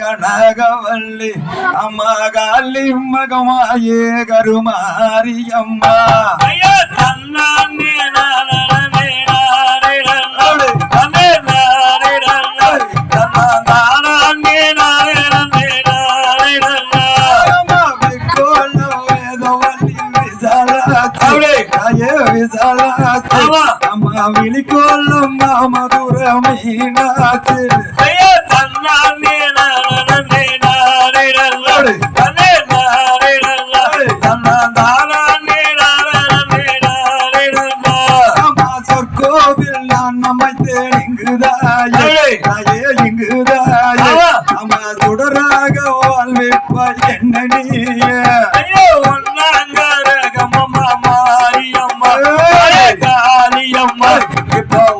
கனகவல்லி அம்மா காலி மகமாயே கருமாரி அம்மா அம்மா விழிக்கோள் அம்மா மதுர மீனாச்சு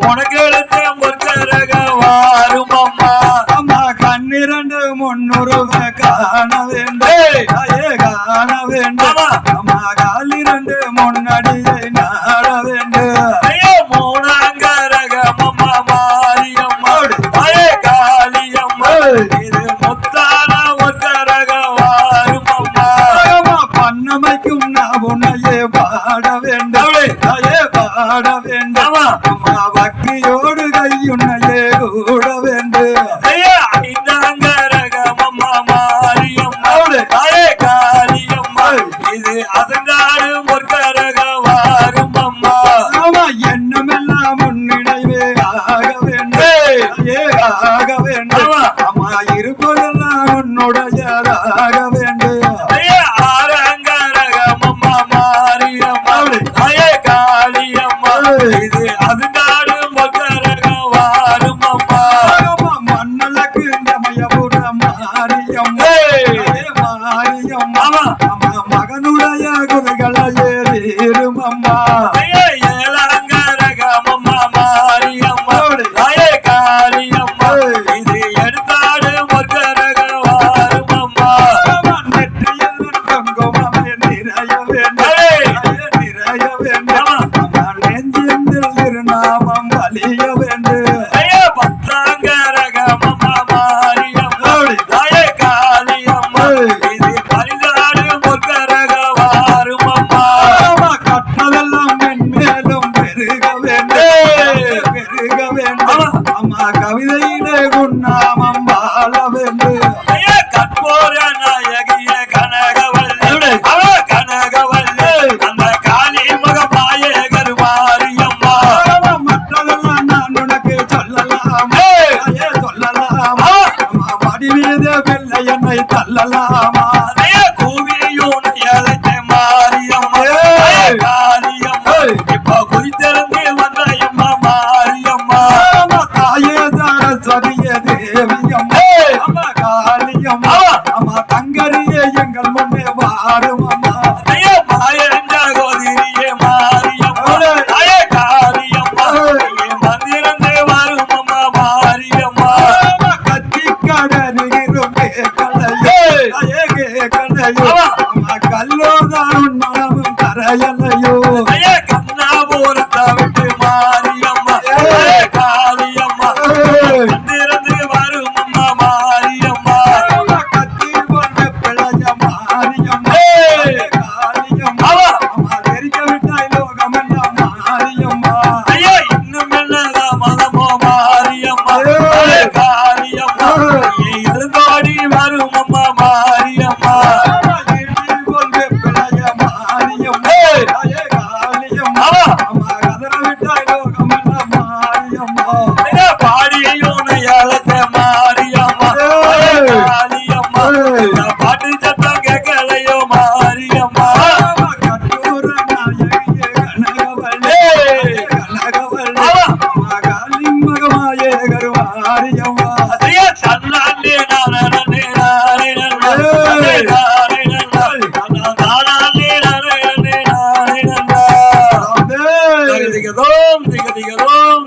உனக்கு எழுத்த ஒருத்தரக வாரும் அம்மா அம்மா கண்ணிரண்டு முன்னுருவ காண வேண்டும் காண வேண்டும் அம்மா காலிரண்டு முன்னடியை நாட வேண்டும் மூணாங்கரக அம்மா மாரியம்மா காளியம்மா இது முத்தான ஒத்தரக வாரும் அம்மா பண்ணமைக்கும் நான் உன்னையே பாட வேண்டும் పాడవేండవా Ay, con el galán. acabé de கல்லோதான் உன் மனமும் கரையலையோ. கண்ணாபுரத்தை விட்டு மாரியம்மா. காளியம்மா. திறந்து வரும் அம்மா மாரியம்மா. கத்தி கொண்ட பிழைய மாரியம்மா. காளியம்மா. அம்மா தெரிக்க விட்டாய் லோகமல்ல மாரியம்மா. ஐயோ இன்னும் என்னதான் மதமோ மாரியம்மா. காளியம்மா. இருந்தோடி வரும் அம்மா காரியமா கண்ணாலே நானே நானே நானே நானே நானே நானே திகதோம் திகதிகதோம்